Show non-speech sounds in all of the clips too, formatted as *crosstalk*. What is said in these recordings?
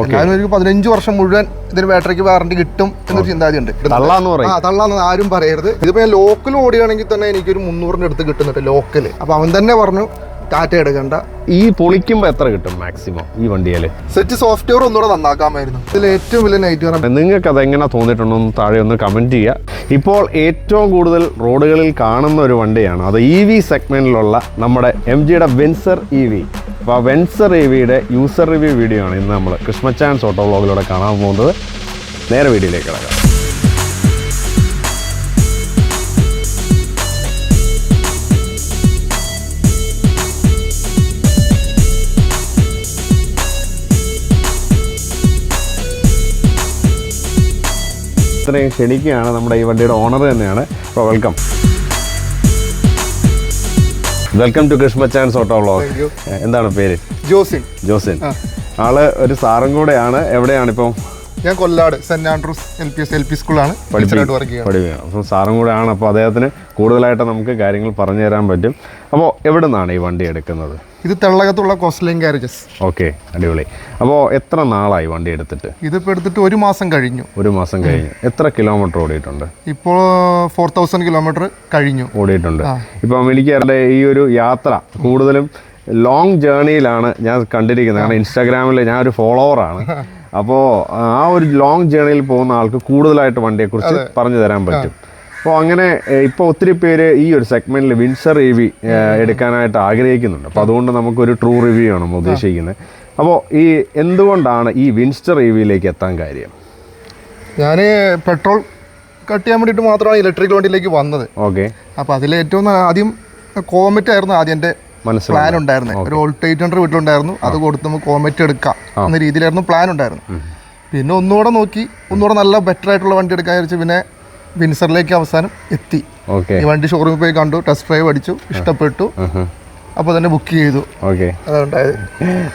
എന്നാലും ഒരു പതിനഞ്ച് വർഷം മുഴുവൻ ഇതിന് ബാറ്ററിക്ക് വാറണ്ടി കിട്ടും എന്നൊരു ചിന്താഗതി ഉണ്ട് തള്ളാന്ന് ആരും പറയരുത്. ഇതിപ്പോ ഞാൻ ലോക്കൽ ഓടിയാണെങ്കിൽ തന്നെ എനിക്കൊരു മുന്നൂറിന്റെ അടുത്ത് കിട്ടുന്നുണ്ട് ലോക്കൽ അപ്പൊ അവൻ തന്നെ പറഞ്ഞു ടാറ്റ എടുക്കണ്ട. ഈ പൊളിക്കുമ്പോൾ എത്ര കിട്ടും മാക്സിമം ഈ വണ്ടിയിൽ സെറ്റ് സോഫ്റ്റ്വെയർ ഒന്നുകൂടെ നന്നാക്കാമായിരുന്നു. ഇതിൽ ഏറ്റവും വലിയ നൈറ്റ് നിങ്ങൾക്ക് അത് എങ്ങനെ തോന്നിയിട്ടുണ്ടെന്ന് താഴെ ഒന്ന് കമന്റ് ചെയ്യുക. ഇപ്പോൾ ഏറ്റവും കൂടുതൽ റോഡുകളിൽ കാണുന്ന ഒരു വണ്ടിയാണ്. അത് ഇ വി സെഗ്മെന്റിലുള്ള നമ്മുടെ എം ജിയുടെ വെൻസർ ഇ വി അപ്പോൾ വെൻസർ റിവിയുടെ വിയുടെ യൂസർ റിവ്യൂ വീഡിയോ ആണ് ഇന്ന് നമ്മൾ ക്രിസ്മസ് ചാൻസ് ഓട്ടോ വ്ളോഗിലൂടെ കാണാൻ പോകുന്നത്. നേരെ വീഡിയോയിലേക്ക് കിടക്കാം. ഇത്രയും ക്ഷണിക്കുകയാണ് നമ്മുടെ ഈ വണ്ടിയുടെ ഓണർ തന്നെയാണ്. അപ്പോൾ welcome welcome to Krishnachan's auto vlog എന്താണ് പേര്? ജോസിൻ. ജോസിൻ. ആൾ ഒരു സാറും കൂടെയാണ്. എവിടെയാണ് ഇപ്പം ഞാൻ Kollad Saint Andrews L P S L P സ്കൂളാണ്. അപ്പം സാറും കൂടെയാണ്. അപ്പോൾ അദ്ദേഹത്തിന് കൂടുതലായിട്ട് നമുക്ക് കാര്യങ്ങൾ പറഞ്ഞു തരാൻ പറ്റും. അപ്പോൾ എവിടെ നിന്നാണ് ഈ വണ്ടി എടുക്കുന്നത്? ഇത് തെള്ളകത്തുള്ള കോസ്റ്റലിംഗ് ഗാരേജസ് ഓക്കെ അടിപൊളി. അപ്പോൾ എത്ര നാളായി വണ്ടി എടുത്തിട്ട്? ഇതിപ്പോൾ എടുത്തിട്ട് ഒരു മാസം കഴിഞ്ഞു. ഒരു മാസം കഴിഞ്ഞു. എത്ര കിലോമീറ്റർ ഓടിയിട്ടുണ്ട്? ഇപ്പോൾ ഫോർ തൗസൻഡ് കിലോമീറ്റർ കഴിഞ്ഞു. ഓടിയിട്ടുണ്ട്. ഇപ്പം എനിക്ക് അവരുടെ ഈ ഒരു യാത്ര കൂടുതലും ലോങ് ജേണിയിലാണ് ഞാൻ കണ്ടിരിക്കുന്നത്. കാരണം ഇൻസ്റ്റാഗ്രാമിൽ ഞാൻ ഒരു ഫോളോവറാണ് *laughs* അപ്പോൾ ആ ഒരു ലോങ് ജേണിയിൽ പോകുന്ന ആൾക്ക് കൂടുതലായിട്ട് വണ്ടിയെക്കുറിച്ച് പറഞ്ഞു തരാൻ പറ്റും. അപ്പോൾ അങ്ങനെ ഇപ്പോൾ ഒത്തിരി പേര് ഈ ഒരു സെഗ്മെന്റിൽ വിൻസർ ഇ വി എടുക്കാനായിട്ട് ആഗ്രഹിക്കുന്നുണ്ട്. അപ്പോൾ അതുകൊണ്ട് നമുക്കൊരു ട്രൂ റിവ്യൂ ആണ് നമ്മൾ ഉദ്ദേശിക്കുന്നത്. അപ്പോൾ ഈ എന്തുകൊണ്ടാണ് ഈ വിൻസ്റ്റർ ഇ വിയിലേക്ക് എത്താൻ കാര്യം? ഞാൻ പെട്രോൾ കട്ട് ചെയ്യാൻ വേണ്ടിയിട്ട് മാത്രമാണ് ഇലക്ട്രിക് വണ്ടിയിലേക്ക് വന്നത്. ഓക്കെ. അപ്പോൾ അതിൽ ഏറ്റവും ആദ്യം കോമറ്റ് ആയിരുന്നു ആദ്യം എന്റെ പ്ലാൻ ഉണ്ടായിരുന്നത് ഒരു ഓൾട്ട് എയ്റ്റ് ഹൺഡ്രഡ് വീട്ടിലുണ്ടായിരുന്നു. അത് കൊടുത്ത് നമുക്ക് കോമറ്റ് എടുക്കാം എന്ന രീതിയിലായിരുന്നു പ്ലാൻ ഉണ്ടായിരുന്നു. പിന്നെ ഒന്നുകൂടെ നോക്കി ഒന്നുകൂടെ നല്ല ബെറ്റർ ആയിട്ടുള്ള വണ്ടി എടുക്കാൻ വിചാരിച്ചു പിന്നെ വിൻസറിലേക്ക് അവസാനം എത്തി. ഓക്കെ. ഈ വണ്ടി ഷോറൂമിൽ പോയി കണ്ടു ടെസ്റ്റ് ഡ്രൈവ് അടിച്ചു ഇഷ്ടപ്പെട്ടു. അപ്പോൾ തന്നെ ബുക്ക് ചെയ്തു. ഓക്കെ. അതുണ്ടായത്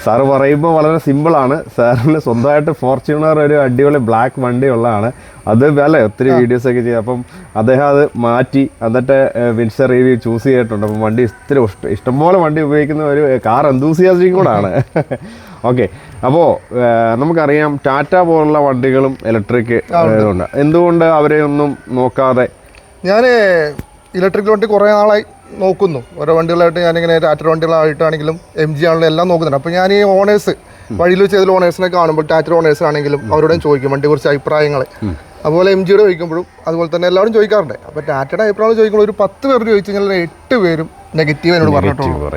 സാറ് പറയുമ്പോൾ വളരെ സിമ്പിളാണ് സാറിന് സ്വന്തമായിട്ട് ഫോർച്യൂണർ ഒരു അടിപൊളി ബ്ലാക്ക് വണ്ടി ഉള്ളതാണ്. അത് വില ഒത്തിരി വീഡിയോസ് ഒക്കെ ചെയ്യും. അപ്പം അദ്ദേഹം അത് മാറ്റി എന്നിട്ട് വിൻസർ റിവ്യൂ ചൂസ് ചെയ്തിട്ടുണ്ട്. അപ്പം വണ്ടി ഇത്തിരി ഇഷ്ട- ഇഷ്ടംപോലെ വണ്ടി ഉപയോഗിക്കുന്ന ഒരു കാർ എന്തൂസിയാസ്റ്റിക് കൂടാണ് ഓക്കെ. അപ്പോൾ നമുക്കറിയാം ടാറ്റ പോലുള്ള വണ്ടികളും ഇലക്ട്രിക് ഉണ്ട്. എന്തുകൊണ്ട് അവരെ ഒന്നും നോക്കാതെ? ഞാൻ ഇലക്ട്രിക് വണ്ടി കുറേ നാളായി നോക്കുന്നു. ഓരോ വണ്ടികളായിട്ട് ഞാനിങ്ങനെ ടാറ്റ വണ്ടികളായിട്ടാണെങ്കിലും എം ജി ആണെങ്കിലും എല്ലാം നോക്കുന്നുണ്ട്. അപ്പോൾ ഞാൻ ഈ ഓണേഴ്സ് വഴിയിൽ വെച്ച് ഏതെങ്കിലും ഓണേഴ്സിനെ കാണുമ്പോൾ ടാറ്റ ഓണേഴ്സ് ആണെങ്കിലും അവരോടും ചോദിക്കും വണ്ടിയെക്കുറിച്ച് അഭിപ്രായങ്ങൾ അതുപോലെ എം ജിയുടെ ചോദിക്കുമ്പോഴും അതുപോലെ തന്നെ എല്ലാവരും ചോദിക്കാറുണ്ട്. അപ്പോൾ ടാറ്റയുടെ അഭിപ്രായം ചോദിക്കുമ്പോൾ ഒരു പത്ത് പേര് ചോദിച്ചു കഴിഞ്ഞാൽ എട്ട് പേരും നെഗറ്റീവ് എന്നോട് പറഞ്ഞിട്ടുള്ളൂ.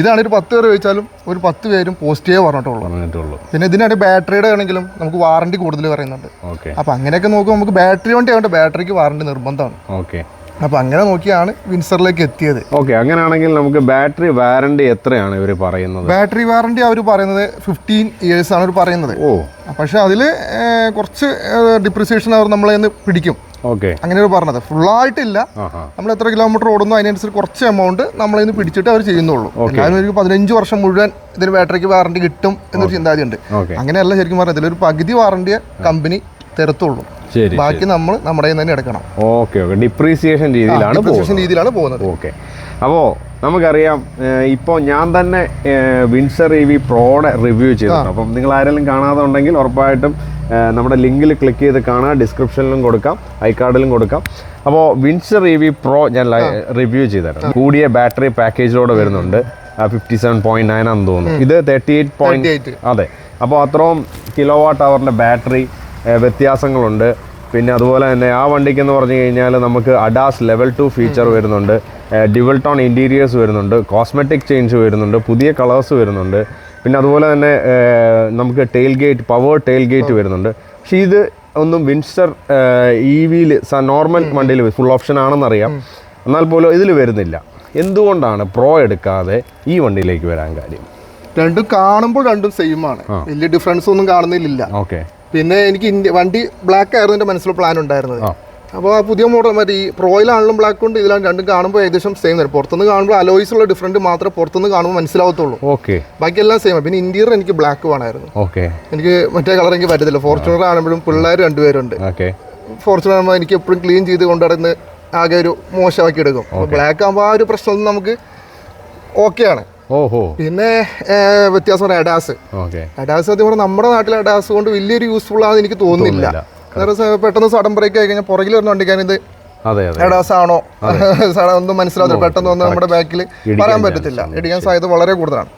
ഇതാണ് ഒരു പത്ത് പേര് ചോദിച്ചാലും ഒരു പത്ത് പേരും പോസിറ്റീവ് പറഞ്ഞിട്ടുള്ളൂ. പിന്നെ ഇതിനാണ് ബാറ്ററിയുടെ ആണെങ്കിലും നമുക്ക് വാറണ്ടി കൂടുതൽ പറയുന്നുണ്ട്. അപ്പൊ അപ്പോൾ അങ്ങനെയൊക്കെ നോക്കുമ്പോൾ നമുക്ക് ബാറ്ററി വണ്ടി ആവേണ്ട ബാറ്ററിക്ക് വാറണ്ടി നിർബന്ധമാണ്. ഓക്കെ അപ്പോൾ അങ്ങനെ നോക്കിയാണ് വിൻസറിലേക്ക് എത്തിയത്. ഓക്കെ അങ്ങനെയാണെങ്കിൽ നമുക്ക് ബാറ്ററി വാറണ്ടി എത്രയാണ് ഇവർ പറയുന്നത്? ബാറ്ററി വാറണ്ടി അവർ പറയുന്നത് ഫിഫ്റ്റീൻ ഇയേഴ്സ് ആണ് അവർ പറയുന്നത്. ഓ. പക്ഷെ അതിൽ കുറച്ച് ഡിപ്രിസിയേഷൻ അവർ നമ്മളെ പിടിക്കും. ഓക്കെ. അങ്ങനെ ഒരു പറഞ്ഞത്. ഫുള്ളായിട്ടില്ല ആയിട്ടില്ല. നമ്മൾ എത്ര കിലോമീറ്റർ ഓടുന്നു അതിനനുസരിച്ച് കുറച്ച് എമൗണ്ട് നമ്മളെ ഇന്ന് പിടിച്ചിട്ട് അവർ ചെയ്യുന്നുള്ളൂ. ഒരു പതിനഞ്ച് വർഷം മുഴുവൻ ഇതിന് ബാറ്ററിക്ക് വാറണ്ടി കിട്ടും എന്നൊരു ചിന്താഗതി ഉണ്ട് ഓക്കെ. അങ്ങനെയല്ല ശരിക്കും പറഞ്ഞത്. ഇതിലൊരു പകുതി വാറണ്ടിയെ കമ്പനി തരത്തുള്ളൂ. ശരി ബാക്കി നമ്മൾ നമ്മുടെ തന്നെ എടുക്കണം. Okay okay. ഡിപ്രീസിയേഷൻ രീതിയിലാണ് ഡിപ്രീസിയേഷൻ രീതിയിലാണ് പോകുന്നത്. ഓക്കെ. അപ്പോൾ നമുക്കറിയാം ഇപ്പോൾ ഞാൻ തന്നെ വിൻസർ ഇ വി പ്രോയുടെ റിവ്യൂ ചെയ്തിട്ടുണ്ട്. അപ്പം നിങ്ങൾ ആരെങ്കിലും കാണാതെ ഉണ്ടെങ്കിൽ ഉറപ്പായിട്ടും നമ്മുടെ ലിങ്കിൽ ക്ലിക്ക് ചെയ്ത് കാണാം ഡിസ്ക്രിപ്ഷനിലും കൊടുക്കാം ഐ കാർഡിലും കൊടുക്കാം. അപ്പോൾ വിൻസർ ഇ വി പ്രോ ഞാൻ റിവ്യൂ ചെയ്തിട്ടുണ്ട്. കൂടിയ ബാറ്ററി പാക്കേജിലൂടെ വരുന്നുണ്ട്. ഫിഫ്റ്റി സെവൻ പോയിന്റ് നയൻ ആണെന്ന് തോന്നുന്നു. ഇത് തേർട്ടി എയ്റ്റ് പോയിന്റ് 38. അതെ. അപ്പോൾ അത്രയും കിലോ വാട്ട് അവറിന്റെ ബാറ്ററി വ്യത്യാസങ്ങളുണ്ട്. പിന്നെ അതുപോലെ തന്നെ ആ വണ്ടിക്ക് എന്ന് പറഞ്ഞു കഴിഞ്ഞാൽ നമുക്ക് അഡാസ് ലെവൽ ടു ഫീച്ചർ വരുന്നുണ്ട്. ഡിവൽ ടോൺ ഇന്റീരിയേഴ്സ് വരുന്നുണ്ട്. കോസ്മെറ്റിക് ചേഞ്ച് വരുന്നുണ്ട്. പുതിയ കളേഴ്സ് വരുന്നുണ്ട്. പിന്നെ അതുപോലെ തന്നെ നമുക്ക് tail gate power tail gate വരുന്നുണ്ട്. പക്ഷേ ഇത് ഒന്നും വിൻസ്റ്റർ ഇ വിയിൽ നോർമൽ വണ്ടിയിൽ ഫുൾ ഓപ്ഷൻ ആണെന്നറിയാം. എന്നാൽ പോലും ഇതിൽ വരുന്നില്ല. എന്തുകൊണ്ടാണ് പ്രോ എടുക്കാതെ ഈ വണ്ടിയിലേക്ക് വരാൻ കാര്യം? രണ്ടും കാണുമ്പോൾ രണ്ടും സെയിം ആണ്. വലിയ ഡിഫറൻസ് ഒന്നും കാണുന്നില്ല ഓക്കെ പിന്നെ എനിക്ക് ഇന്ത്യ വണ്ടി ബ്ലാക്ക് ആയിരുന്നു എന്റെ മനസ്സിൽ പ്ലാൻ ഉണ്ടായിരുന്നത്. അപ്പോൾ ആ പുതിയ മോഡൽ മറ്റേ ഈ പ്രോയിലാണെങ്കിലും ബ്ലാക്ക് ഉണ്ട് ഇതിലാണ് രണ്ടും കാണുമ്പോൾ ഏകദേശം സെയിം തരും പുറത്തുനിന്ന് കാണുമ്പോൾ അലോയ്സ് ഉള്ള ഡിഫറന്റ് മാത്രമേ പുറത്തുനിന്ന് കാണുമ്പോൾ മനസ്സിലാവത്തുള്ളൂ. ഓക്കെ ബാക്കി എല്ലാം സെയിം പിന്നെ ഇന്റീരിയർ എനിക്ക് ബ്ലാക്ക് വേണമായിരുന്നു. ഓക്കെ എനിക്ക് മറ്റേ കളർ എനിക്ക് പറ്റത്തില്ല. ഫോർച്യൂണർ ആണെങ്കിലും പിള്ളേർ രണ്ടുപേരുണ്ട്. ഓക്കെ ഫോർച്യൂണർ ആകുമ്പോൾ എനിക്ക് എപ്പോഴും ക്ലീൻ ചെയ്ത് കൊണ്ടുനടന്ന് ആകെ ഒരു മോശമാക്കി എടുക്കും. ബ്ലാക്ക് ആകുമ്പോൾ ആ ഒരു പ്രശ്നം നമുക്ക് ഓക്കെയാണ് ഓഹോ. പിന്നെ വ്യത്യാസം പറയാം അഡാസ്. അഡാസ് സത്യം പറഞ്ഞാൽ നമ്മുടെ നാട്ടിലെ അഡാസ് കൊണ്ട് വലിയൊരു യൂസ്ഫുൾ ആണെന്ന് എനിക്ക് തോന്നുന്നില്ല. പെട്ടെന്ന് സഡൻ ബ്രേക്ക് ആയി കഴിഞ്ഞാൽ പുറകിൽ വരുന്ന വണ്ടിക്കാൻ ഇത് അഡാസ് ആണോ? *laughs* ഒന്നും മനസ്സിലാവില്ല പെട്ടെന്ന് വന്ന് നമ്മുടെ ബാക്കിൽ പറയാൻ പറ്റത്തില്ല. ഇടിക്കാൻ സാധ്യത വളരെ കൂടുതലാണ്.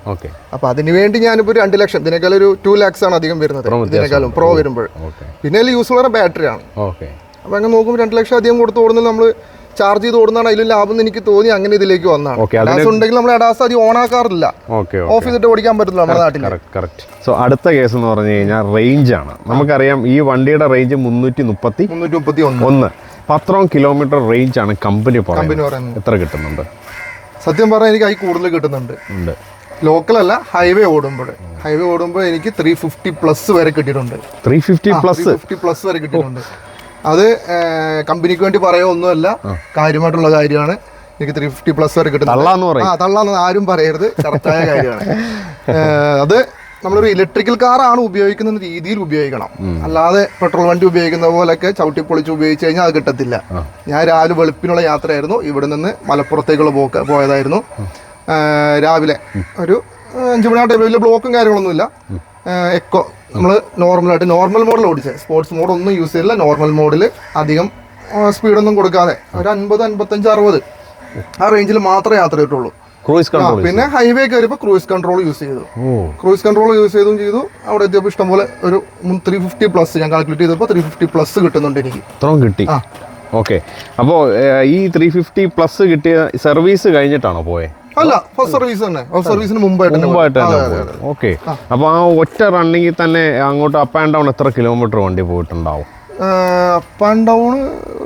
അപ്പൊ അതിനുവേണ്ടി ഞാനിപ്പോ ഒരു രണ്ട് ലക്ഷം ഇതിനേക്കാൾ ഒരു ടു ലാക്സ് ആണ് അധികം വരുന്നത്. ഇതിനേക്കാളും പ്രോ വരുമ്പോൾ. പിന്നെ യൂസ്ഫുൾ ആണ് ബാറ്ററി ആണ്. അപ്പൊ അങ്ങനെ നോക്കുമ്പോൾ രണ്ട് ലക്ഷം അധികം കൊടുത്തു ഓടുന്നത് നമ്മൾ ചാർജ് ചെയ്ത് ഓടുന്നതാണ് അതിൽ ലാഭം എന്ന് എനിക്ക് തോന്നി. അങ്ങനെ ഇതിലേക്ക് വന്നതാണ്. Okay, അഡാസ് ഉണ്ടെങ്കിൽ നമ്മൾ അഡാസ് അധികം ഓൺ ആക്കാറില്ല ഓക്കെ ഓഫ് ചെയ്തിട്ട് ഓടിക്കാൻ പറ്റില്ല നമ്മുടെ നാട്ടിൽ കറക്റ്റ് സോ അടുത്ത കേസ് എന്ന് പറഞ്ഞു കഴിഞ്ഞാൽ റേഞ്ച് ആണ്. നമുക്കറിയാം ഈ വണ്ടിയുടെ റേഞ്ച് മുന്നൂറ്റി മുപ്പത്തി മുന്നൂറ്റി മുപ്പത്തി ഒന്ന് പത്രോം കിലോമീറ്റർ റേഞ്ച് ആണ് കമ്പനി പറയുന്നത്. എത്ര കിട്ടുന്നുണ്ട്? സത്യം പറഞ്ഞാൽ എനിക്ക് അതിൽ കൂടുതൽ കിട്ടുന്നുണ്ട്. ഉണ്ട്. ലോക്കൽ അല്ല ഹൈവേ ഓടുമ്പോൾ. ഹൈവേ ഓടുമ്പോൾ എനിക്ക് ത്രീ ഫിഫ്റ്റി പ്ലസ് വരെ കിട്ടിയിട്ടുണ്ട്. Three fifty plus fifty plus വരെ കിട്ടിയിട്ടുണ്ട്. അത് കമ്പനിക്ക് വേണ്ടി പറയാൻ ഒന്നുമല്ല. കാര്യമായിട്ടുള്ള കാര്യമാണ്. എനിക്ക് ത്രീ ഫിഫ്റ്റി പ്ലസ് വരെ കിട്ടും ആ തള്ളാന്ന് ആരും പറയരുത്. കറക്റ്റായ കാര്യമാണ്. അത് നമ്മളൊരു ഇലക്ട്രിക്കൽ കാറാണ് ഉപയോഗിക്കുന്ന രീതിയിൽ ഉപയോഗിക്കണം. അല്ലാതെ പെട്രോൾ വണ്ടി ഉപയോഗിക്കുന്ന പോലെയൊക്കെ ചവിട്ടി പൊളിച്ച് ഉപയോഗിച്ച് കഴിഞ്ഞാൽ അത് കിട്ടത്തില്ല. ഞാൻ രാവിലെ വെളുപ്പിനുള്ള യാത്രയായിരുന്നു. ഇവിടെ നിന്ന് മലപ്പുറത്തേക്കുള്ള പോക്ക് പോയതായിരുന്നു. രാവിലെ ഒരു അഞ്ച് മണി ആ വലിയ ബ്ലോക്കും കാര്യങ്ങളൊന്നുമില്ല. ഇല്ല എക്കോ നമ്മൾ നോർമലായിട്ട് നോർമൽ മോഡിൽ ഓടിച്ചത് സ്പോർട്സ് മോഡ് ഒന്നും യൂസ് ചെയ്തില്ല നോർമൽ മോഡിൽ അധികം സ്പീഡൊന്നും കൊടുക്കാതെ. ഒരു അൻപത് അൻപത്തഞ്ച് അറുപത്. ആ റേഞ്ചിൽ മാത്രമേ യാത്ര ചെയ്തിട്ടുള്ളൂ. ക്രൂയിസ് കൺട്രോൾ പിന്നെ ഹൈവേ കയറിയപ്പോൾ ക്രൂയിസ് കൺട്രോൾ യൂസ് ചെയ്തു. ക്രൂയിസ് കൺട്രോൾ യൂസ് ചെയ്തും ചെയ്തു. അവിടെ എത്തിയപ്പോൾ ഇഷ്ടംപോലെ ഒരു ത്രീ ഫിഫ്റ്റി പ്ലസ് ഞാൻ കാൽക്കുലേറ്റ് ചെയ്തപ്പോൾ ത്രീ ഫിഫ്റ്റി പ്ലസ് കിട്ടുന്നുണ്ട് എനിക്ക്. ഇത്രയും കിട്ടി. ആ. ഓക്കെ അപ്പോൾ ഈ ത്രീ ഫിഫ്റ്റി പ്ലസ് കിട്ടിയ സർവീസ് കഴിഞ്ഞിട്ടാണോ പോയെ? അല്ല ഫസ്റ്റ് സർവീസ് തന്നെ. ഫസ്റ്റ് സർവീസിന് മുമ്പായിട്ട് മുമ്പായിട്ട് തന്നെ ഓക്കെ അപ്പോൾ ആ. ഒറ്റ റണ്ണിങ്ങിൽ തന്നെ അങ്ങോട്ട് അപ്പ് ആൻഡ് ഡൗൺ എത്ര കിലോമീറ്റർ വണ്ടി പോയിട്ടുണ്ടാവും? അപ്പ് ആൻഡ് ഡൗൺ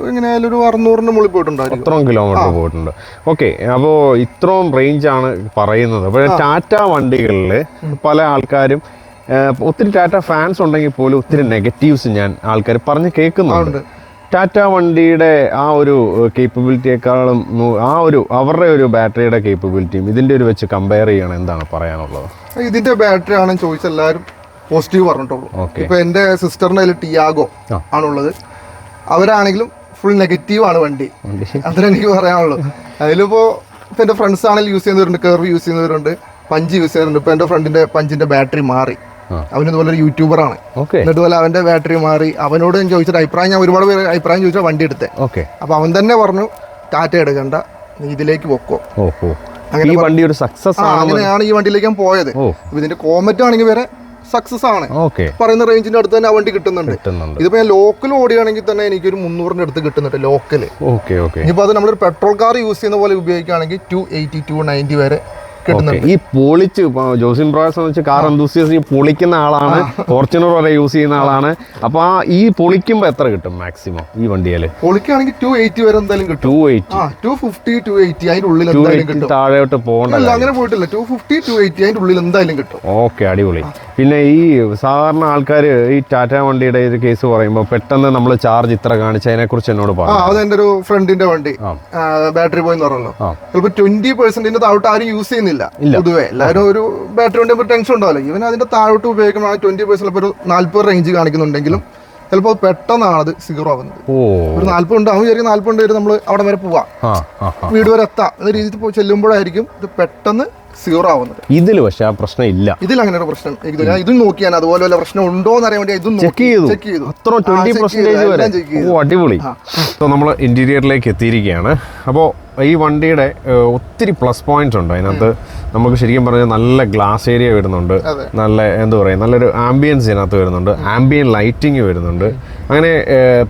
ഇങ്ങനെ ഒരു അറുന്നൂറിന്റെ മുകളിൽ പോയിട്ടുണ്ടാവും ഇത്രയും കിലോമീറ്റർ പോയിട്ടുണ്ട്. ഓക്കെ അപ്പോൾ ഇത്രയും റേഞ്ച് ആണ് പറയുന്നത്. അപ്പോൾ ടാറ്റ വണ്ടികളിൽ പല ആൾക്കാരും ഒത്തിരി ടാറ്റ ഫാൻസ് ഉണ്ടെങ്കിൽ പോലും ഒത്തിരി നെഗറ്റീവ്സ് ഞാൻ ആൾക്കാർ പറഞ്ഞ് കേൾക്കുന്നുണ്ട്. ടാറ്റ വണ്ടിയുടെ ആ ഒരു കേപ്പബിലിറ്റിയേക്കാളും ആ ഒരു അവരുടെ ഒരു ബാറ്ററിയുടെ കേപ്പബിലിറ്റിയും ഇതിന്റെ ഒരു വെച്ച് കമ്പയർ ചെയ്യണം എന്താണ് പറയാനുള്ളത്. ഇതിന്റെ ബാറ്ററി ആണെന്ന് ചോദിച്ചാൽ എല്ലാവരും പോസിറ്റീവ് പറഞ്ഞിട്ടുള്ളൂ. ഇപ്പൊ എന്റെ സിസ്റ്ററിന്റെ കയ്യിൽ ടിയാഗോ. ആണുള്ളത്. അവരാണെങ്കിലും ഫുൾ നെഗറ്റീവ് ആണ് വണ്ടി. അത്ര എനിക്ക് പറയാനുള്ളൂ. അതിലിപ്പോ ഇപ്പൊ എന്റെ ഫ്രണ്ട്സ് ആണെങ്കിൽ യൂസ് ചെയ്യുന്നവരുണ്ട് കർവ് യൂസ് ചെയ്യുന്നവരുണ്ട് പഞ്ച് യൂസ് ചെയ്യുന്നുണ്ട് ഇപ്പൊ എന്റെ ഫ്രണ്ടിന്റെ പഞ്ചിന്റെ ബാറ്ററി മാറി. ആ. പോലെ ഇതുപോലെ ഒരു യൂട്യൂബറാണ് എന്നിട്ട് പോലെ അവന്റെ ബാറ്ററി മാറി. അവനോട് ഞാൻ ചോദിച്ചിട്ട് അഭിപ്രായം ഞാൻ ഒരുപാട് പേര് അഭിപ്രായം ചോദിച്ചാൽ വണ്ടി എടുത്തേ. ഓക്കെ. അപ്പൊ അവൻ തന്നെ പറഞ്ഞു ടാറ്റ എടുക്കണ്ട നീ ഇതിലേക്ക് പൊക്കോ. ഓ ഈ വണ്ടി ഒരു സക്സസ് അങ്ങനെയാണ് ഈ വണ്ടിയിലേക്ക് ഞാൻ പോയത്. ഇതിന്റെ കോമറ്റ് ആണെങ്കിൽ വരെ സക്സസ് ആണ്. പറയുന്ന റേഞ്ചിന്റെ അടുത്ത് തന്നെ ആ വണ്ടി കിട്ടുന്നുണ്ട്. ഇതിപ്പോ ഞാൻ ലോക്കൽ ഓടിയാണെങ്കിൽ തന്നെ എനിക്ക് ഒരു മുന്നൂറിന്റെ അടുത്ത് കിട്ടുന്നുണ്ട് ഓക്കെ ഇനിയിപ്പോ അത് നമ്മളൊരു പെട്രോൾ കാർ യൂസ് ചെയ്യുന്ന പോലെ ഉപയോഗിക്കുകയാണെങ്കിൽ ടു എയ്റ്റി ടു നയന്റി വരെ. ഈ പൊളിച്ച് ജോസിൻ ജോസിൻ എന്ന് വെച്ചാൽ കാർ എന്തൂസിയസ് ഈ പൊളിക്കുന്ന ആളാണ്. ഫോർച്യൂണർ വരെ യൂസ് ചെയ്യുന്ന ആളാണ്. അപ്പൊ ആ ഈ പൊളിക്കുമ്പോ എത്ര കിട്ടും മാക്സിമം ഈ വണ്ടിയിൽ പൊളിക്കുകയാണെങ്കിൽ ടു എയ്റ്റി വരെ എന്തായാലും കിട്ടും. Two eighty two fifty two eighty അതിന്റെ ഉള്ളിൽ ടു എയ്റ്റി കിട്ടും. താഴോട്ട് പോകണ്ട അങ്ങനെ പോയിട്ടില്ല. ടു ഫിഫ്റ്റി ടു എയ്റ്റി അതിന്റെ ഉള്ളിൽ എന്തായാലും കിട്ടും. ഓക്കെ അടിപൊളി. പിന്നെ ഈ സാധാരണ ആൾക്കാർ ഈ ടാറ്റ വണ്ടിയുടെ ഒരു കേസ് പറയുമ്പോൾ പെട്ടെന്ന് നമ്മൾ ചാർജ് ഇത്ര കാണിച്ച് അതിനെക്കുറിച്ച് എന്നോട് പറഞ്ഞു അത് എന്റെ ഒരു ഫ്രണ്ടിന്റെ വണ്ടി. ബാറ്ററി പോയി പറഞ്ഞല്ലോ. ചിലപ്പോൾ ചിലപ്പോ ട്വന്റി പെർസെന്റിന്റെ താഴോട്ട് ആരും യൂസ് ചെയ്യുന്നില്ല. പൊതുവേ എല്ലാവരും ഒരു ബാറ്ററി വണ്ടി ടെൻഷൻ ഉണ്ടാവില്ല ഇവൻ അതിന്റെ താഴോട്ട് ഉപയോഗിക്കുമ്പോൾ ട്വന്റി പെർസെന്റ് ഒരു നാല്പത് റേഞ്ച് കാണിക്കുന്നുണ്ടെങ്കിലും ചിലപ്പോൾ പെട്ടെന്നാണ് അത് സീറോ ആവുന്നത്. ഒരു നാല്പത് ഉണ്ട് അവൻ ചെറിയ നാല്പത് ഉണ്ട് നമ്മൾ അവിടെ വരെ പോവാം. വീട് വരെ എത്താം. എന്ന രീതിയിൽ ചെല്ലുമ്പോഴായിരിക്കും ഇത് പെട്ടെന്ന് സീറോ ആവുന്നത്. ഇതിൽ പക്ഷെ ആ പ്രശ്നം ഇല്ല. ഇതിൽ അങ്ങനെ ഒരു പ്രശ്നം. എനിക്ക്. ഞാൻ ഇതും നോക്കിയാണ് അതുപോലെ വല്ല പ്രശ്നം ഉണ്ടോ എന്ന് അറിയാൻ വേണ്ടി ഇതും ചെക്ക് ചെയ്തു. ചെക്ക് ചെയ്തു. അത്ര ട്വന്റി പെർസെന്റേജ് വരെ. ഓ അടിപൊളി. അപ്പോൾ നമ്മൾ ഇന്റീരിയറിലേക്ക് എത്തിയിരിക്കുകയാണ്. അപ്പോൾ ഈ വണ്ടിയുടെ ഒത്തിരി പ്ലസ് പോയിന്റ്സ് ഉണ്ട്. അതിനകത്ത് നമുക്ക് ശരിക്കും പറഞ്ഞാൽ നല്ല ഗ്ലാസ് ഏരിയ വരുന്നുണ്ട്. നല്ല എന്താ പറയുക നല്ലൊരു ആംബിയൻസ് ഇതിനകത്ത് വരുന്നുണ്ട്. ആംബിയൻ ലൈറ്റിംഗ് വരുന്നുണ്ട്. അങ്ങനെ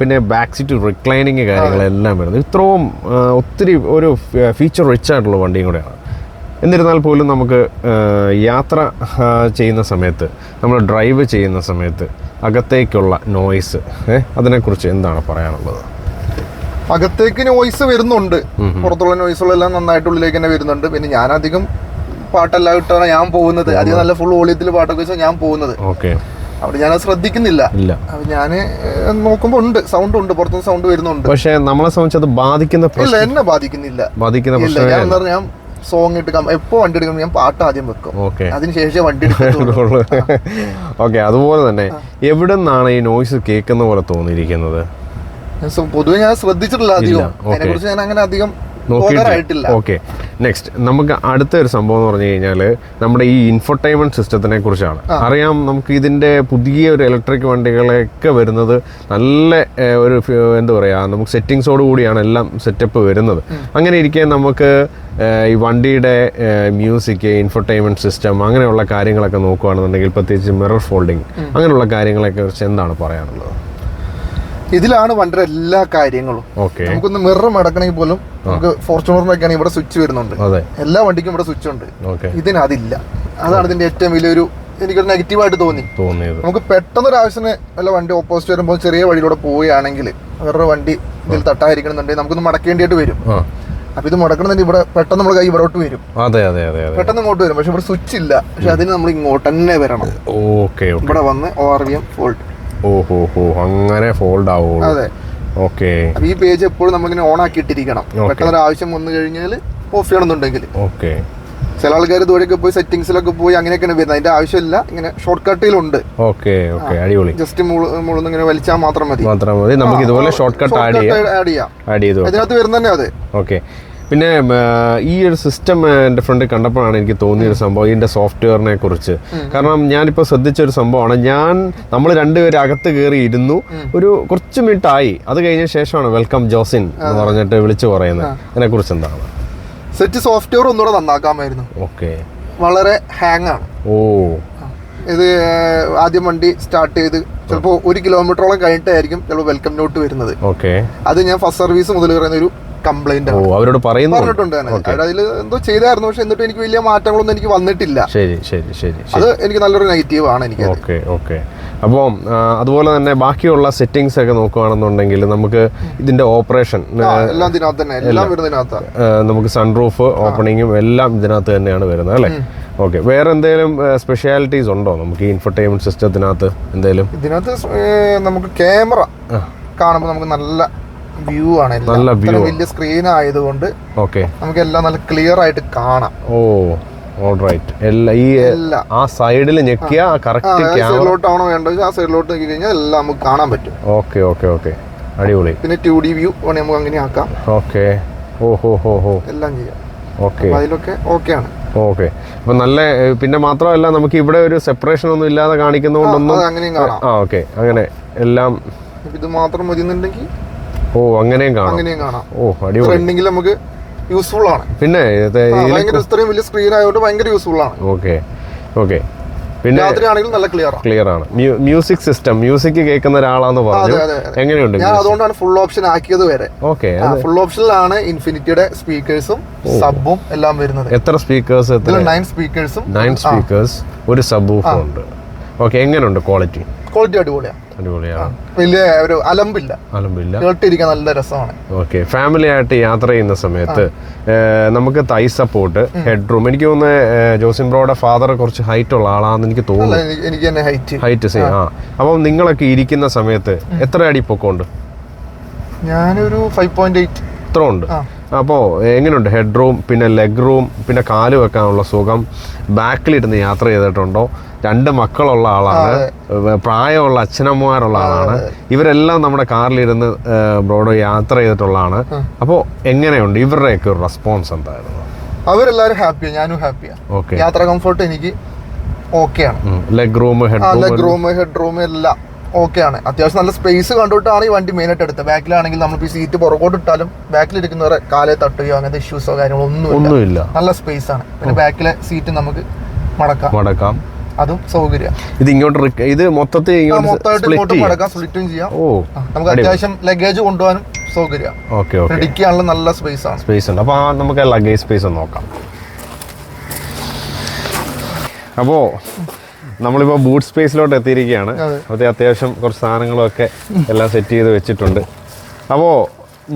പിന്നെ ബാക്ക് സീറ്റ് റിക്ലൈനിങ് കാര്യങ്ങളെല്ലാം വരുന്നുണ്ട്. ഇത്രയും ഒത്തിരി ഒരു ഫീച്ചർ റിച്ച് ആയിട്ടുള്ള വണ്ടിയും കൂടെയാണ്. എന്നിരുന്നാൽ പോലും നമുക്ക് യാത്ര ചെയ്യുന്ന സമയത്ത് നമ്മൾ ഡ്രൈവ് ചെയ്യുന്ന സമയത്ത് അകത്തേക്കുള്ള നോയ്സ് അതിനെക്കുറിച്ച് എന്താണ് പറയാനുള്ളത്? അകത്തേക്ക് നോയ്സ് വരുന്നുണ്ട്. പുറത്തുള്ള നോയ്സുകളെല്ലാം നന്നായിട്ട് ഉള്ളിലേക്ക് തന്നെ വരുന്നുണ്ട്. പിന്നെ ഞാനധികം പാട്ടെല്ലാം ഇട്ടാണ് ഞാൻ പോകുന്നത്. അധികം നല്ല ഫുൾ വോളിയത്തിൽ പാട്ടൊക്കെ വെച്ചാൽ ഞാൻ പോകുന്നത്. ഓക്കെ. അവിടെ ഞാൻ ശ്രദ്ധിക്കുന്നില്ല. ഞാൻ നോക്കുമ്പോൾ ഉണ്ട് സൗണ്ട് ഉണ്ട്. പുറത്തുനിന്ന് സൗണ്ട് വരുന്നുണ്ട്. പക്ഷേ നമ്മളെ സംബന്ധിച്ച് അത് ബാധിക്കുന്ന ഇല്ല എന്നെ ബാധിക്കുന്നില്ല. ബാധിക്കുന്ന ഞാൻ സോങ് ഇട്ട് എപ്പോ വണ്ടി എടുക്കുമ്പോൾ ഞാൻ പാട്ട് ആദ്യം വെക്കും. അതിനുശേഷം വണ്ടി ഓക്കെ *laughs* അതുപോലെ തന്നെ എവിടെ നിന്നാണ് ഈ നോയ്സ് കേൾക്കുന്ന പോലെ തോന്നിയിരിക്കുന്നത്? പൊതുവെ ഞാൻ ശ്രദ്ധിച്ചിട്ടില്ല അധികം. അതിനെ കുറിച്ച് ഞാൻ അങ്ങനെ അധികം. ഓക്കെ. നെക്സ്റ്റ് നമുക്ക് അടുത്ത ഒരു സംഭവം എന്ന് പറഞ്ഞു കഴിഞ്ഞാൽ നമ്മുടെ ഈ ഇൻഫർടൈൻമെന്റ് സിസ്റ്റത്തിനെ കുറിച്ചാണ്. അറിയാം നമുക്ക് ഇതിന്റെ പുതിയ ഒരു ഇലക്ട്രിക് വണ്ടികളൊക്കെ വരുന്നത് നല്ല ഒരു എന്താ പറയുക നമുക്ക് സെറ്റിങ്സോട് കൂടിയാണ് എല്ലാം സെറ്റപ്പ് വരുന്നത്. അങ്ങനെ ഇരിക്കെ നമുക്ക് ഈ വണ്ടിയുടെ മ്യൂസിക് ഇൻഫർടൈൻമെന്റ് സിസ്റ്റം അങ്ങനെയുള്ള കാര്യങ്ങളൊക്കെ നോക്കുകയാണെന്നുണ്ടെങ്കിൽ പ്രത്യേകിച്ച് മിറർ ഫോൾഡിങ് അങ്ങനെയുള്ള കാര്യങ്ങളെ കുറിച്ച് എന്താണ് പറയാനുള്ളത്? ഇതിലാണ് വണ്ടിയുടെ എല്ലാ കാര്യങ്ങളും. നമുക്കൊന്ന് മിറർ മടക്കണമെങ്കിൽ പോലും നമുക്ക് ഫോർച്യൂണറിനൊക്കെ ആണെങ്കിൽ ഇവിടെ സ്വിച്ച് വരുന്നുണ്ട്. എല്ലാ വണ്ടിക്കും ഇവിടെ സ്വിച്ച് ഉണ്ട്. ഇതിനതില്ല. അതാണ് ഇതിന്റെ ഏറ്റവും വലിയൊരു എനിക്കൊരു നെഗറ്റീവായിട്ട് തോന്നി. നമുക്ക് പെട്ടെന്ന് ഒരു ആവശ്യത്തിന് വല്ല വണ്ടി ഓപ്പോസിറ്റ് വരുമ്പോൾ ചെറിയ വഴിയിലൂടെ പോവുകയാണെങ്കിൽ വേറൊരു വണ്ടി ഇതിൽ തട്ടായിരിക്കണമെന്നുണ്ടെങ്കിൽ നമുക്കൊന്ന് മടക്കേണ്ടിയിട്ട് വരും. അപ്പൊ ഇത് മടക്കണമെന്നുണ്ടെങ്കിൽ ഇവിടെ പെട്ടെന്ന് നമ്മൾ കൈ ഇവിടോട്ട് വരും. അതെ അതെ അതെ പെട്ടെന്ന് ഇങ്ങോട്ട് വരും. പക്ഷെ ഇവിടെ സ്വിച്ച് ഇല്ല. പക്ഷെ അതിന് നമ്മൾ ഇങ്ങോട്ട് തന്നെ വരണം. ഇവിടെ വന്ന് ഓർ വി എം ഫോൾട്ട് ഓ ഹോ ഹോ അങ്ങനെ ഫോൾഡ് ആവുള്ളൂ. അതെ. ഓക്കെ ഈ പേജ് എപ്പോഴും നമ്മളിങ്ങനെ ഓൺ ആക്കിയിട്ടിരിക്കണം. പെട്ടെന്ന് ഒരു ആവശ്യം വന്നു കഴിഞ്ഞാൽ ഓഫ് ചെയ്യണമെന്നുണ്ടെങ്കിൽ. ഓക്കെ ചില ആൾക്കാർ ദൂരെയൊക്കെ പോയി സെറ്റിംഗ്സിലൊക്കെ പോയി അങ്ങനെയൊക്കെയാണ് വരുന്നത്. അതിന്റെ ആവശ്യമില്ല. ഇങ്ങനെ ഷോർട്ട് കട്ടിലുണ്ട് ഓക്കെ ഓക്കെ അടിപൊളി. ജസ്റ്റ് മുഴുവൻ ഇങ്ങനെ വലിച്ചാൽ മാത്രം മതി. മാത്രം മതി. നമുക്ക് ഇതുപോലെ ഷോർട്ട് കട്ട് ആഡ് ചെയ്യാം. ആഡ് ചെയ്യാം. അതിനകത്ത് വരുന്ന തന്നെ അതെ. ഓക്കെ പിന്നെ ഈ ഒരു സിസ്റ്റം എന്റെ ഫ്രണ്ട് കണ്ടപ്പോഴാണ് എനിക്ക് തോന്നിയ ഒരു സംഭവം ഇതിന്റെ സോഫ്റ്റ്വെയറിനെ കുറിച്ച്. കാരണം ഞാനിപ്പോൾ ശ്രദ്ധിച്ച ഒരു സംഭവമാണ് ഞാൻ നമ്മൾ രണ്ടുപേരും അകത്ത് കയറി ഇരുന്നു ഒരു കുറച്ച് മിനിറ്റ് ആയി. അത് കഴിഞ്ഞ ശേഷമാണ് വെൽക്കം ജോസിൻ എന്ന് പറഞ്ഞിട്ട് വിളിച്ചു പറയുന്നത്. അതിനെക്കുറിച്ച് എന്താണ്? സെറ്റ് സോഫ്റ്റ്വെയർ ഒന്നുകൂടെ നന്നാക്കാമായിരുന്നു. ഓക്കെ. വളരെ ഹാങ് ആണ്. ഓ. ഇത് ആദ്യം വണ്ടി സ്റ്റാർട്ട് ചെയ്ത് ചിലപ്പോൾ ഒരു കിലോമീറ്ററോളം കഴിഞ്ഞിട്ടായിരിക്കും ചിലപ്പോൾ വെൽക്കം നോട്ട് വരുന്നത്. ഓക്കെ. അത് ഞാൻ ഫസ്റ്റ് സർവീസ് മുതൽ പറയുന്ന ഒരു കംപ്ലൈന്റ് ഓ അവരോട് പറയുന്നു. പറഞ്ഞിട്ടുണ്ട് അതിൽ എന്തോ ചെയ്തായിരുന്നു പക്ഷെ എന്നിട്ട് എനിക്ക് വലിയ മാറ്റങ്ങളൊന്നും എനിക്ക് വന്നിട്ടില്ല. ശരി ശരി ശരി അത് എനിക്ക് നല്ലൊരു നെഗറ്റീവ് ആണ് എനിക്ക് ഓക്കെ ഓക്കെ അപ്പോൾ അതുപോലെ തന്നെ ബാക്കിയുള്ള സെറ്റിങ്സ് ഒക്കെ നോക്കുകയാണെന്നുണ്ടെങ്കിൽ നമുക്ക് ഇതിന്റെ ഓപ്പറേഷൻ എല്ലാം ഇതിനകത്ത് തന്നെ എല്ലാം വരുന്നതിനകത്താണ് നമുക്ക് സൺറൂഫ് ഓപ്പണിങ്ങും എല്ലാം ഇതിനകത്ത് തന്നെയാണ് വരുന്നത് അല്ലേ? ഓക്കെ വേറെ എന്തെങ്കിലും സ്പെഷ്യാലിറ്റീസ് ഉണ്ടോ? നമുക്ക് ഈ ഇൻഫർടൈൻമെന്റ് സിസ്റ്റത്തിനകത്ത് എന്തെങ്കിലും ഇതിനകത്ത് നമുക്ക് ക്യാമറ കാണുമ്പോൾ നമുക്ക് നല്ല വ്യൂ ആണ് നല്ല വലിയ സ്ക്രീൻ ആയതുകൊണ്ട് ഓക്കെ നമുക്ക് എല്ലാം നല്ല ക്ലിയർ ആയിട്ട് കാണാം. ഓ എല്ലാ ഈ ആ സൈഡിൽ ഞെക്കിയ കറക്റ്റ് ക്യാമറ സൈഡിലോട്ടാണോ വേണ്ടത്? ആ സൈഡിലോട്ട് നോക്കി കഴിഞ്ഞാൽ എല്ലാം നമുക്ക് കാണാൻ പറ്റും. ഓക്കെ ഓക്കെ ഓക്കെ അടിപൊളി. പിന്നെ ടു ഡി വ്യൂ നമുക്ക് അങ്ങനെ ആക്കാം. ഓക്കെ ഹോ ഹോ എല്ലാം ചെയ്യാം. ഓക്കെ അപ്പൊ അതിലൊക്കെ ഓക്കെ ആണ്. ഓക്കെ അപ്പൊ നല്ല പിന്നെ മാത്രമല്ല നമുക്ക് ഇവിടെ ഒരു സെപ്പറേഷൻ ഒന്നും ഇല്ലാതെ കാണിക്കുന്നതുകൊണ്ടൊന്നും ആ ഓക്കെ അങ്ങനെ എല്ലാം ഇത് മാത്രം മതി എന്നുണ്ടെങ്കിൽ ഓ അങ്ങനെയും കാണാം. അങ്ങനെയും കാണാം. ഓ അടിപൊളി. ട്രെൻഡിങ്ങിൽ നമുക്ക് യൂസ്ഫുൾ ആണ്. പിന്നെ ഭയങ്കര ഇത്രയും വലിയ സ്ക്രീൻ ആയതുകൊണ്ട് ഭയങ്കര യൂസ്ഫുൾ ആണ്. Okay okay. പിന്നെ രാത്രി ആണെങ്കിലും നല്ല ക്ലിയർ ക്ലിയർ ആണ്. മ്യൂസിക് സിസ്റ്റം മ്യൂസിക് കേൾക്കുന്ന ഒരാളാന്ന് പറഞ്ഞു. എങ്ങനെയുണ്ട് ഞാൻ അതുകൊണ്ടാണ് ഫുൾ ഓപ്ഷൻ ആക്കിയത് വരെ. ഓക്കെ ഫുൾ ഓപ്ഷനിലാണ് ഇൻഫിനിറ്റിയുടെ സ്പീക്കേഴ്സും സബും എല്ലാം വരുന്നത്. എത്ര സ്പീക്കേഴ്സ് നയൻ സ്പീക്കേഴ്സും നയൻ സ്പീക്കേഴ്സ് ഒരു സബ് ഉണ്ട്. ഓക്കെ എങ്ങനെയുണ്ട് ക്വാളിറ്റി ക്വാളിറ്റി അടിപൊളിയാണ് അടിപൊളിയാണ്. വലിയ ഒരു അലമ്പില്ല. അലമ്പില്ല. കേട്ടിരിക്കാൻ നല്ല രസമാണ്. ഓക്കെ ഫാമിലി ആയിട്ട് യാത്ര ചെയ്യുന്ന സമയത്ത് നമുക്ക് തൈ സപ്പോർട്ട് ഹെഡ് റൂം എനിക്ക് തോന്നുന്നു ജോസിൻ ബ്രോയുടെ ഫാദർ കുറച്ച് ഹൈറ്റ് ഉള്ള ആളാണെന്ന് എനിക്ക് തോന്നുന്നു. എനിക്ക് തന്നെ ഹൈറ്റ് ഹൈറ്റ് സെയിം ആ. അപ്പം നിങ്ങളൊക്കെ ഇരിക്കുന്ന സമയത്ത് എത്ര അടി പൊക്കമുണ്ട്? ഞാനൊരു ഫൈവ് പോയിന്റ് എയ്റ്റ് ഇത്ര ഉണ്ട്. അപ്പോൾ എങ്ങനെയുണ്ട്? ഹെഡ് റൂം പിന്നെ ലെഗ് റൂം പിന്നെ കാൽ വെക്കാനുള്ള സുഖം. ബാക്കിലിരുന്ന് യാത്ര ചെയ്തിട്ടുണ്ടോ? രണ്ട് മക്കളുള്ള ആളാണ്. പ്രായമുള്ള അച്ഛനമ്മമാരുള്ള ആളാണ്. ഇവരെല്ലാം നമ്മുടെ കാറിലിരുന്ന് ബ്രോഡ് യാത്ര ചെയ്തിട്ടുള്ളതാണ് അപ്പോൾ എങ്ങനെയുണ്ട്? ഇവരുടെയൊക്കെ ഒരു റെസ്പോൺസ് എന്തായിരുന്നു? അവരെല്ലാവരും ഹാപ്പിയാണ് ഞാനും ഹാപ്പിയാണ് ഓക്കെ യാത്ര കംഫർട്ട് എനിക്ക് ഓക്കെയാണ് leg room head room head room എല്ലാം. ഓക്കെയാണ് അത്യാവശ്യം നല്ല സ്പേസ് കണ്ടുകൊണ്ടാണ് ഈ വണ്ടി മെയിൻ ആയിട്ട് എടുത്തത്. ബാക്കിലാണെങ്കിൽ നമ്മൾ ഈ സീറ്റ് പുറകോട്ട് ഇട്ടാലും ബാക്കിലിരിക്കുന്നവരെ കാലേ തട്ടുകയോ അങ്ങനത്തെ ഇഷ്യൂസോ കാര്യങ്ങളോ ഒന്നുമില്ല. നല്ല സ്പേസ് ആണ്. പിന്നെ ബാക്കിലെ സീറ്റ് നമുക്ക് മടക്കാം. മടക്കാം. അതും സൗകര്യം. ഇത് ഇങ്ങോട്ട് ഇത് മൊത്തത്തിൽ മൊത്തമായിട്ട് ഇങ്ങോട്ടും മടക്കാം സ്പ്ലിറ്റും ചെയ്യാം. ഓ നമുക്ക് അത്യാവശ്യം ലഗേജ് കൊണ്ടുപോകാനും സൗകര്യം. Okay okay. ഇടിക്കാനുള്ള നല്ല സ്പേസ് ആണ്. സ്പേസ് ഉണ്ട്. അപ്പോൾ നമുക്ക് ലഗേജ് സ്പേസ് നോക്കാം. അപ്പോൾ നമ്മളിപ്പോൾ ബൂട്ട് സ്പേസിലോട്ട് എത്തിയിരിക്കുകയാണ്. അതെ. അത്യാവശ്യം കുറച്ച് സാധനങ്ങളൊക്കെ എല്ലാം സെറ്റ് ചെയ്ത് വെച്ചിട്ടുണ്ട്. അപ്പോൾ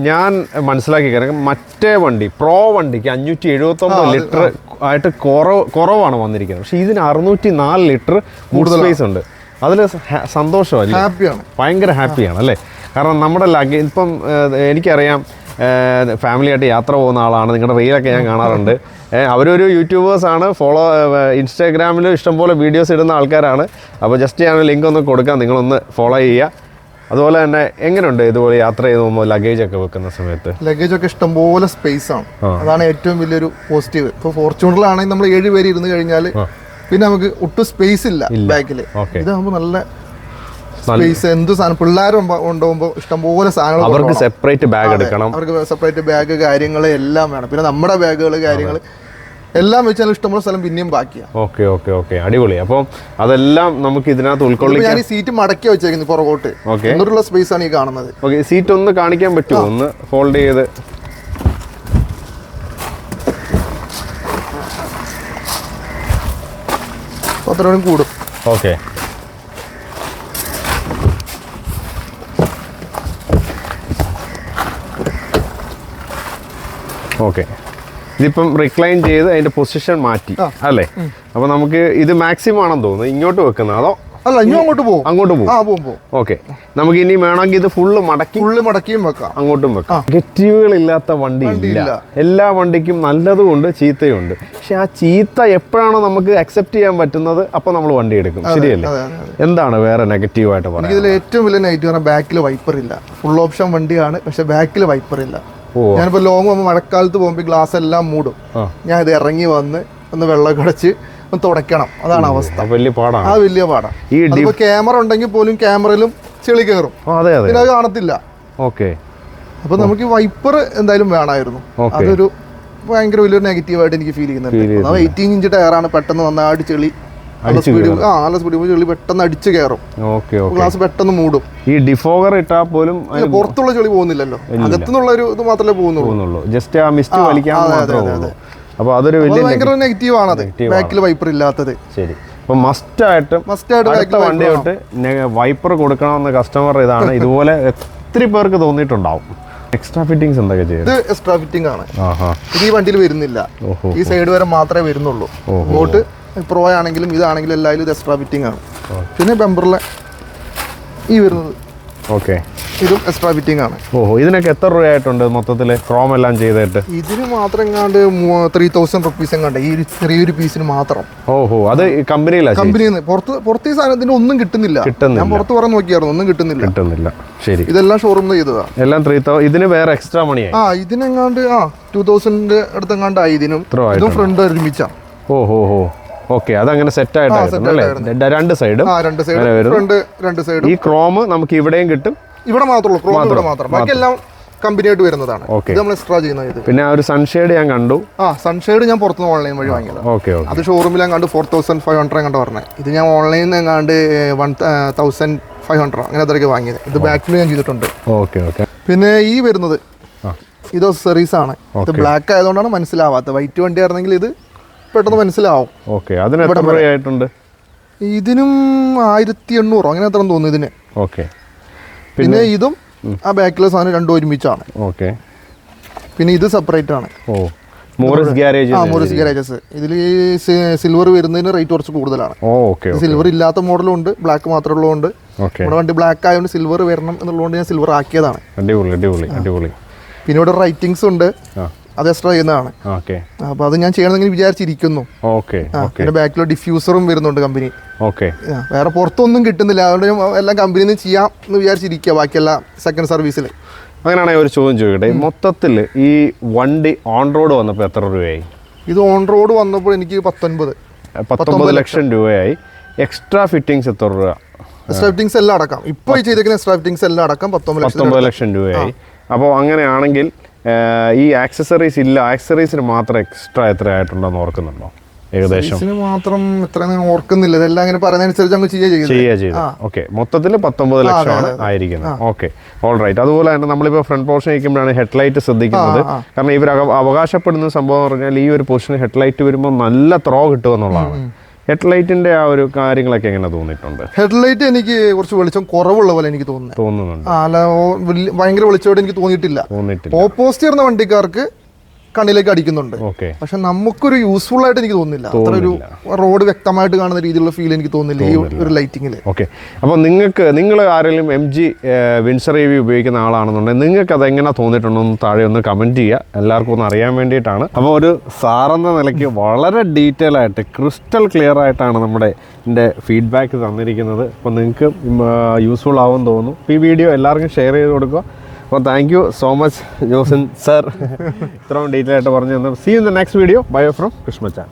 ഞാൻ മനസ്സിലാക്കി കാരണം മറ്റേ വണ്ടി പ്രോ വണ്ടിക്ക് അഞ്ഞൂറ്റി എഴുപത്തൊമ്പത് ലിറ്റർ ആയിട്ട് കുറവ് കുറവാണ് വന്നിരിക്കുന്നത്. പക്ഷേ ഇതിന് അറുന്നൂറ്റി നാല് ലിറ്റർ ബൂട്ട് സ്പേസ് ഉണ്ട്. അതിൽ സന്തോഷമല്ലേ ഭയങ്കര ഹാപ്പിയാണ് അല്ലേ? കാരണം നമ്മുടെ ലഗേജ് ഇപ്പം എനിക്കറിയാം ഫാമിലി ആയിട്ട് യാത്ര പോകുന്ന ആളാണ്. നിങ്ങളുടെ റീലൊക്കെ ഞാൻ കാണാറുണ്ട്. അവരൊരു യൂട്യൂബേഴ്സാണ് ഫോളോ ഇൻസ്റ്റാഗ്രാമിൽ ഇഷ്ടംപോലെ വീഡിയോസ് ഇടുന്ന ആൾക്കാരാണ്. അപ്പോൾ ജസ്റ്റ് ഞാൻ ലിങ്ക് ഒന്ന് കൊടുക്കാം. നിങ്ങളൊന്ന് ഫോളോ ചെയ്യുക. അതുപോലെ തന്നെ എങ്ങനെയുണ്ട് ഇതുപോലെ യാത്ര ചെയ്ത് പോകുമ്പോൾ ലഗേജ് ഒക്കെ വെക്കുന്ന സമയത്ത്? ലഗേജ് ഒക്കെ ഇഷ്ടംപോലെ സ്പേസ് ആണ്. അതാണ് ഏറ്റവും വലിയൊരു പോസിറ്റീവ് ഇപ്പോൾ ഫോർച്യൂണറിലാണെങ്കിൽ നമ്മൾ ഏഴ് പേര് ഇരുന്ന് കഴിഞ്ഞാൽ പിന്നെ നമുക്ക് ഒട്ടും സ്പേസ് ഇല്ല ബാക്കിൽ. ഇതാകുമ്പോൾ നല്ല സ്പേസ് എന്ത് സാധനം? പിള്ളേർ ഉണ്ടാവുമ്പോൾ ഇഷ്ടംപോലെ സാധനങ്ങൾ അവർക്ക് സെപ്പറേറ്റ് ബാഗ് എടുക്കണം. അവർക്ക് സെപ്പറേറ്റ് ബാഗ് കാര്യങ്ങൾ എല്ലാം വേണം. പിന്നെ നമ്മുടെ ബാഗുകൾ കാര്യങ്ങൾ എല്ലാം വെച്ചാൽ ഇഷ്ടമുള്ള സ്ഥലം പിന്നെയും ബാക്കിയാണ് ഓക്കെ ഓക്കെ ഓക്കെ. അടിപൊളി. അപ്പം അതെല്ലാം നമുക്ക് ഇതിനകത്ത് ഉൾക്കൊള്ളി ഉൾക്കൊള്ളിക്കാൻ ഞാൻ ഈ സീറ്റ് മടക്കി വെച്ചേക്കുന്നത് പുറകോട്ട്. ഓക്കെ. എന്നിട്ടുള്ള സ്പേസ് ആണ് ഈ കാണുന്നത്? ഓക്കെ സീറ്റ് ഒന്ന് കാണിക്കാൻ പറ്റുമോ? ഒന്ന് ഫോൾഡ് ചെയ്ത്. അത്രയും കൂടും. ഓക്കെ. ഓക്കെ. ഇതിപ്പം റിക്ലൈൻ ചെയ്ത് അതിന്റെ പൊസിഷൻ മാറ്റി അല്ലേ? അപ്പൊ നമുക്ക് ഇത് മാക്സിമം ആണെന്ന് തോന്നുന്നു. ഇങ്ങോട്ട് വെക്കുന്നത് അതോ? അല്ല ഇനി അങ്ങോട്ട് പോകും അങ്ങോട്ട് പോകും ഓക്കെ. നമുക്ക് ഇനി വേണമെങ്കിൽ ഇത് ഫുള്ള് മടക്കി ഫുള്ള് മടക്കിയും വെക്കാം. അങ്ങോട്ടും വെക്കാം. നെഗറ്റീവുകൾ ഇല്ലാത്ത വണ്ടി ഇല്ല. എല്ലാ വണ്ടിക്കും നല്ലതുമുണ്ട് ചീത്തയുണ്ട് പക്ഷെ ആ ചീത്ത എപ്പോഴാണോ നമുക്ക് അക്സെപ്റ്റ് ചെയ്യാൻ പറ്റുന്നത് അപ്പൊ നമ്മൾ വണ്ടി എടുക്കും. ശരിയല്ലേ? എന്താണ് വേറെ നെഗറ്റീവ് ആയിട്ട് പറയുന്നത് ഇതിൽ ഏറ്റവും വലിയ നെഗറ്റീവ് പറഞ്ഞാൽ ബാക്കിൽ വൈപ്പർ ഇല്ല. ഫുൾ ഓപ്ഷൻ വണ്ടിയാണ് പക്ഷെ ബാക്കിൽ വൈപ്പർ ഇല്ല. ഞാനിപ്പോ ലോങ് പോകുമ്പോൾ മഴക്കാലത്ത് പോകുമ്പോൾ ഗ്ലാസ് എല്ലാം മൂടും. ഞാൻ ഇത് ഇറങ്ങി വന്ന് ഒന്ന് വെള്ളം കടച്ച് ഒന്ന് തുടക്കണം അതാണ് അവസ്ഥ. വലിയ പാടാണ്. ആ വലിയ പാടാണ് ഈ ക്യാമറ ഉണ്ടെങ്കിൽ പോലും ക്യാമറയിലും ചെളി കയറും പിന്നെ അത് കാണത്തില്ല. ഓക്കെ. അപ്പൊ നമുക്ക് വൈപ്പർ എന്തായാലും വേണമായിരുന്നു. അതൊരു ഭയങ്കര വലിയൊരു നെഗറ്റീവ് ആയിട്ട് എനിക്ക് ഫീൽ ചെയ്യുന്നുണ്ട്. എയ്റ്റീൻ ഇഞ്ച് ടയറാണ് പെട്ടെന്ന് വന്നാട് ചെളി. നല്ല സ്പീഡിൽ ആ നല്ല സ്പീഡിൽ ചെളി പെട്ടെന്ന് അടിച്ച് കയറും. ഓക്കെ ഗ്ലാസ് പെട്ടെന്ന് മൂടും. ഈ ഡിഫോഗർ ഇട്ടാൽ പോലും പുറത്തുള്ള ചെളി പോകുന്നില്ലല്ലോ. അകത്തുനിന്നുള്ള ഒരു ഇത് മാത്രമേ പോകുന്നുള്ളൂ. ജസ്റ്റ് ആ മിസ്റ്റ് വലിക്കാൻ മാത്രമേ ഉള്ളൂ അപ്പൊ അതൊരു വലിയ ഭയങ്കര നെഗറ്റീവ് ആണത് ബാക്കിൽ വൈപ്പർ ഇല്ലാത്തത്. ശരി. അപ്പൊ മസ്റ്റ് ആയിട്ട് മസ്റ്റ് ആയിട്ട് അടുത്ത വണ്ടി തൊട്ട് വൈപ്പർ കൊടുക്കണമെന്ന് കസ്റ്റമർ ഇതാണ്. *laughs* ഇതുപോലെ ഒത്തിരി പേർക്ക് തോന്നിയിട്ടുണ്ടാവും. എക്സ്ട്രാ ഫിറ്റിങ്സ് എന്തൊക്കെ ചെയ്ത് ഇത് എക്സ്ട്രാ ഫിറ്റിംഗ് ആണ്. ഇത് ഈ വണ്ടിയിൽ വരുന്നില്ല. ഈ സൈഡ് വരെ മാത്രമേ വരുന്നുള്ളൂ. ഇങ്ങോട്ട് പ്രോ ആണെങ്കിലും ഇതാണെങ്കിലും എല്ലാവരും ഇത് എക്സ്ട്രാ ഫിറ്റിംഗ് ആണ്. പിന്നെ ബെമ്പറിലെ ഈ വരുന്നത് ഓക്കെ. ഇതും എക്സ്ട്രാ ഫിറ്റിംഗ് ആണ്. ഓഹോ ഇതിനൊക്കെ എത്ര രൂപയായിട്ടുണ്ട് മൊത്തത്തിൽ ക്രോം എല്ലാം ചെയ്തിട്ട്? ഇതിന് മാത്രം എങ്ങാണ്ട് ത്രീ തൗസൻഡ് റുപ്പീസ് എങ്ങാണ്ട് ഈ ചെറിയൊരു പീസിന് മാത്രം. ഓഹോ അത് കമ്പനിയിലാണ് കമ്പനിയിൽ നിന്ന് പുറത്ത് പുറത്ത് ഈ സാധനത്തിന് ഒന്നും കിട്ടുന്നില്ല. കിട്ടുന്നില്ല. ഞാൻ പുറത്ത് പറഞ്ഞു നോക്കിയായിരുന്നു ഒന്നും കിട്ടുന്നില്ല. കിട്ടുന്നില്ല. ശരി. ഇതെല്ലാം ഷോറൂമിൽ ചെയ്തതാ. എല്ലാം ത്രീ ഇതിന് വേറെ എക്സ്ട്രാ മണി ആ ഇതിനെങ്ങാണ്ട് ആ ടൂ തൗസൻഡ് അടുത്തെങ്ങാണ്ട് ഇതിനും. ഇതും ഫ്രണ്ട് ഒരുമിച്ചാ. ഓഹോ ഹോ ഹോ ഓക്കെ അതങ്ങനെ സെറ്റ് ആയിട്ടാണ് രണ്ട് സൈഡും ഈ ക്രോം നമുക്ക് ഇവിടെയും കിട്ടും. ഇവിടെ മാത്രമേ ക്രോം ഇവിടെ മാത്രം. ബാക്കി എല്ലാം കമ്പനിയായിട്ട് വരുന്നതാണ്. ഇത് നമ്മൾ എക്സ്ട്രാ ചെയ്യുന്ന ഇത്. പിന്നെ ആ ഒരു സൺഷെയ്ഡ് ഞാൻ കണ്ടു. ആ സൺഷെയ്ഡ് ഞാൻ പുറത്തുനിന്ന് ഓൺലൈൻ വഴി വാങ്ങിയത്. ഓക്കെ അത് ഷോറൂമിൽ എങ്ങാണ്ട് ഫോർ തൗസൻഡ് ഫൈവ് ഹൺഡ്രഡ് എങ്ങാണ്ട് പറഞ്ഞത് ഇത് ഞാൻ ഓൺലൈനിൽ നിന്ന് എങ്ങാണ്ട് വൺ തൗസൻഡ് ഫൈവ് ഹൺഡ്രഡ് അങ്ങനെ അത്രയ്ക്ക് വാങ്ങിയത്. ഇത് ബാക്കിൽ ഞാൻ ചെയ്തിട്ടുണ്ട്. Okay okay. പിന്നെ ഈ വരുന്നത്. ഇത് സെറീസ് ആണ്. ഇത് ബ്ലാക്ക് ആയതുകൊണ്ടാണ് മനസ്സിലാവാത്തത്. വൈറ്റ് വണ്ടി ആയിരുന്നെങ്കിൽ ഇത് പെട്ടെന്ന് മനസ്സിലാവും. ഓക്കെ അതിന് എത്ര രൂപയായിട്ടുണ്ട്? ഇതിനും ആയിരത്തി എണ്ണൂറോ അങ്ങനെ എത്ര തോന്നുന്നു ഇതിന്. ഓക്കെ. പിന്നെ ഇതും ആ ബാക്കിലെ സാധനം രണ്ടും ഒരുമിച്ചാണ്. ഓക്കെ. പിന്നെ ഇത് സെപ്പറേറ്റ് ആണ്. ഓ മോറിസ് ഗ്യാരേജ് ആ മോറിസ് ഗാരേജസ് ഇതിൽ സിൽവർ വരുന്നതിന് റേറ്റ് കുറച്ച് കൂടുതലാണ്. ഓ ഓക്കെ സിൽവർ ഇല്ലാത്ത മോഡലും ഉണ്ട് ബ്ലാക്ക് മാത്രമേ ഉള്ളതുകൊണ്ട് ഓക്കെ. നമ്മുടെ വണ്ടി ബ്ലാക്ക് ആയതുകൊണ്ട് സിൽവർ വരണം എന്നുള്ളതുകൊണ്ട് ഞാൻ സിൽവർ ആക്കിയതാണ്. അടിപൊളി അടിപൊളി അടിപൊളി. പിന്നെ ഇവിടെ റൈറ്റിങ്സ് ഉണ്ട്. ആ. അത് എക്സ്ട്രാ ചെയ്യുന്നതാണ്. അപ്പൊ അത് ഞാൻ ചെയ്യണമെന്ന് വിചാരിച്ചിരിക്കുന്നു. എന്റെ ബാക്കിൽ ഡിഫ്യൂസറും വരുന്നുണ്ട് കമ്പനി വേറെ പുറത്തൊന്നും കിട്ടുന്നില്ല. അതുകൊണ്ട് എല്ലാം കമ്പനിയിൽ നിന്ന് ചെയ്യാം എന്ന് വിചാരിച്ചിരിക്കുക ബാക്കിയെല്ലാം സെക്കൻഡ് സർവീസിൽ അങ്ങനെയാണെങ്കിൽ ഒരു ചോദ്യം ചോദിക്കട്ടെ. മൊത്തത്തിൽ ഈ വണ്ടി ഓൺ റോഡ് വന്നപ്പോൾ എത്ര രൂപയായി? ഇത് ഓൺ റോഡ് വന്നപ്പോൾ എനിക്ക് പത്തൊൻപത്. പത്തൊമ്പത് ലക്ഷം രൂപയായി. എക്സ്ട്രാ ഫിറ്റിംഗ്സ് എത്ര രൂപ? എക്സ്ട്രാ ഫിറ്റിംഗ്സ് എല്ലാം അടക്കാം. ഇപ്പോൾ ചെയ്തേക്കുന്ന എക്സ്ട്രാ ഫിറ്റിംഗ്സ് എല്ലാം അടക്കം പത്തൊമ്പത് ലക്ഷം രൂപയായി. അപ്പോൾ അങ്ങനെയാണെങ്കിൽ ഈ ആക്സസറീസ് ഇല്ല. ആക്സസറീസിന് മാത്രം എക്സ്ട്രാ എത്ര ആയിട്ടുണ്ടെന്ന് ഓർക്കുന്നുണ്ടോ? ഏകദേശം? മാത്രം എത്ര ഓർക്കുന്നില്ല. ഇതെല്ലാം അങ്ങനെ പറയുന്നതനുസരിച്ച് അങ്ങ് ചെയ്യുക ചെയ്യുക. ചെയ്ത് ഓക്കെ മൊത്തത്തിൽ പത്തൊമ്പത് ലക്ഷമാണ് ആയിരിക്കുന്നത്. ഓക്കെ ഓൾ റൈറ്റ് അതുപോലെ തന്നെ നമ്മളിപ്പോൾ ഫ്രണ്ട് പോർഷൻ ഇരിക്കുമ്പോഴാണ് ഹെഡ്ലൈറ്റ് ശ്രദ്ധിക്കുന്നത്. കാരണം ഇവർ അവകാശപ്പെടുന്ന സംഭവം എന്ന് പറഞ്ഞാൽ ഈ ഒരു പൊസിഷൻ ഹെഡ്ലൈറ്റ് വരുമ്പോൾ നല്ല ത്രോ കിട്ടുമെന്നുള്ളതാണ് ഹെഡ്ലൈറ്റിന്റെ ആ ഒരു കാര്യങ്ങളൊക്കെ എങ്ങനെ തോന്നിയിട്ടുണ്ട്? ഹെഡ്ലൈറ്റ് എനിക്ക് കുറച്ച് വെളിച്ചം കുറവുള്ള പോലെ എനിക്ക് തോന്നുന്നു. തോന്നുന്നുണ്ട്. അല്ല ഭയങ്കര വെളിച്ചമായിട്ട് എനിക്ക് തോന്നിയിട്ടില്ല. തോന്നിയിട്ടില്ല. ഓപ്പോസിറ്റ് വരുന്ന വണ്ടിക്കാർക്ക് കണ്ണിലേക്ക് അടിക്കുന്നുണ്ട്. പക്ഷെ നമുക്കൊരു യൂസ്ഫുൾ ആയിട്ട് എനിക്ക് തോന്നുന്നില്ല. അത്ര ഒരു റോഡ് വ്യക്തമായിട്ട് കാണുന്ന രീതിയിലുള്ള ഫീൽ എനിക്ക് തോന്നുന്നില്ല ഈ ഒരു ലൈറ്റിങ്ങിൽ ഓക്കെ. അപ്പോൾ നിങ്ങൾക്ക് നിങ്ങൾ ആരെങ്കിലും M G Windsor E V ഉപയോഗിക്കുന്ന ആളാണെന്നുണ്ടെങ്കിൽ നിങ്ങൾക്ക് അത് എങ്ങനെ തോന്നിയിട്ടുണ്ടെന്ന് താഴെ ഒന്ന് കമന്റ് ചെയ്യുക. എല്ലാവർക്കും ഒന്ന് അറിയാൻ വേണ്ടിയിട്ടാണ്. അപ്പോൾ ഒരു സാറെന്ന നിലയ്ക്ക് വളരെ ഡീറ്റെയിൽ ആയിട്ട് ക്രിസ്റ്റൽ ക്ലിയർ ആയിട്ടാണ് നമ്മുടെ എന്റെ ഫീഡ്ബാക്ക് തന്നിരിക്കുന്നത്. അപ്പോൾ നിങ്ങൾക്ക് യൂസ്ഫുൾ ആവും തോന്നുന്നു ഈ വീഡിയോ എല്ലാവർക്കും ഷെയർ ചെയ്ത് കൊടുക്കുക. അപ്പോൾ thank you so much Josin sir *laughs* ഇത്രയും ഡീറ്റെയിൽ ആയിട്ട് പറഞ്ഞു തന്നു. See in the next video bye from Krishnachan